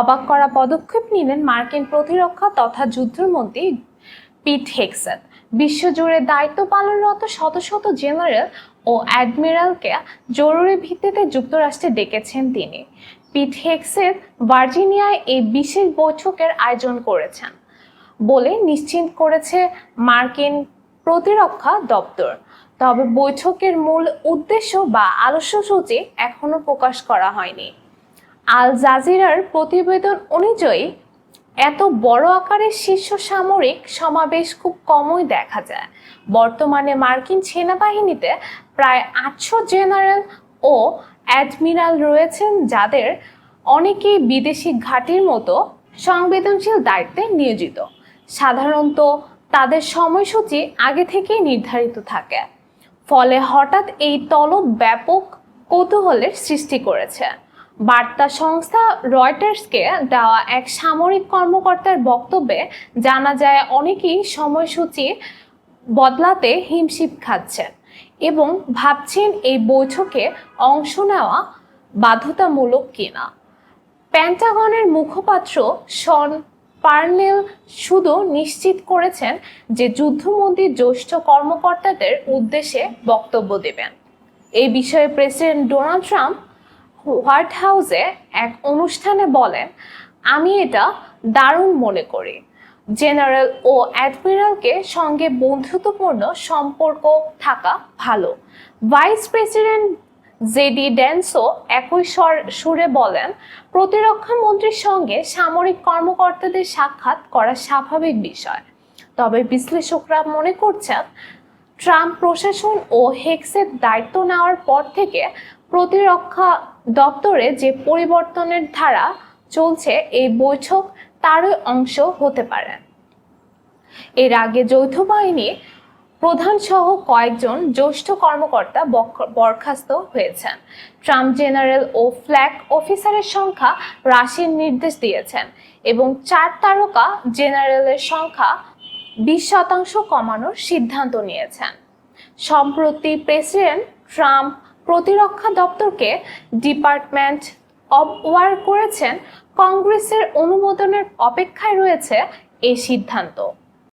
অবাক করা পদক্ষেপ নিলেন মার্কিন প্রতিরক্ষা তথা যুদ্ধমন্ত্রী পিট হেক্সেট বিশ্বজুড়ে দায়িত্ব পালনরত শত শত জেনারেল ও অ্যাডমিরালকে জরুরি ভিত্তিতে যুক্তরাষ্ট্রে ডেকেছেন তিনি। পিট হেক্সেট ভার্জিনিয়ায় এই বিশেষ বৈঠকের আয়োজন করেছেন বলে নিশ্চিত করেছে মার্কিন প্রতিরক্ষা দপ্তর। তবে বৈঠকের মূল উদ্দেশ্য বা আলোচ্যসূচি এখনও প্রকাশ করা হয়নি। আল জাজিরার প্রতিবেদন অনুযায়ী, এত বড় আকারের শীর্ষ সামরিক সমাবেশ খুব কমই দেখা যায়। বর্তমানে মার্কিন সেনাবাহিনীতে প্রায় আটশো জেনারেল ও অ্যাডমিরাল রয়েছেন, যাদের অনেকেই বিদেশি ঘাঁটির মতো সংবেদনশীল দায়িত্বে নিয়োজিত। সাধারণত তাদের সময়সূচি আগে থেকেই নির্ধারিত থাকে। ফলে হঠাৎ এই তলব ব্যাপক কৌতূহলের সৃষ্টি করেছে। বার্তা সংস্থা রয়টার্সকে দেওয়া এক সামরিক কর্মকর্তার বক্তব্যে জানা যায়, অনেকেই সময়সূচি বদলাতে হিমশিম খাচ্ছেন এবং ভাবছেন এই বৈঠকে অংশ নেওয়া বাধ্যতামূলক কিনা। প্যান্টাগনের মুখপাত্র শন পার্নেল শুধু নিশ্চিত করেছেন যে যুদ্ধমন্ত্রী জ্যেষ্ঠ কর্মকর্তাদের উদ্দেশ্যে বক্তব্য দেবেন। এই বিষয়ে প্রেসিডেন্ট ডোনাল্ড ট্রাম্প হোয়াইট হাউসে এক অনুষ্ঠানে বলেন, আমি এটা দারুণ মনে করি। জেনারেল ও অ্যাডমিরালকে সঙ্গে বন্ধুত্বপূর্ণ সম্পর্ক থাকা ভালো। ভাইস প্রেসিডেন্ট জেডি ড্যান্সো একই সুরে বলেন, প্রতিরক্ষা মন্ত্রীর সঙ্গে সামরিক কর্মকর্তাদের সাক্ষাৎ করা স্বাভাবিক বিষয়। তবে বিশ্লেষকরা মনে করছেন, ট্রাম্প প্রশাসন ও হেক্সের দায়িত্ব নেওয়ার পর থেকে প্রতিরক্ষা দপ্তরে যে পরিবর্তনের ধারা চলছে, এই বৈঠক তারই অংশ হতে পারে। এর আগে যৌথ বাহিনী প্রধান সহ কয়েকজন জ্যেষ্ঠ কর্মকর্তা বরখাস্ত হয়েছেন। ট্রাম্প জেনারেল ও ফ্ল্যাগ অফিসারের সংখ্যা হ্রাসের নির্দেশ দিয়েছেন এবং চার তারকা জেনারেলের সংখ্যা বিশ শতাংশ কমানোর সিদ্ধান্ত নিয়েছেন। সম্প্রতি প্রেসিডেন্ট ট্রাম্প প্রতিরক্ষা দপ্তরকে ডিপার্টমেন্ট অব ওয়ার করেছেন। কংগ্রেসের অনুমোদনের অপেক্ষায় রয়েছে এই সিদ্ধান্ত।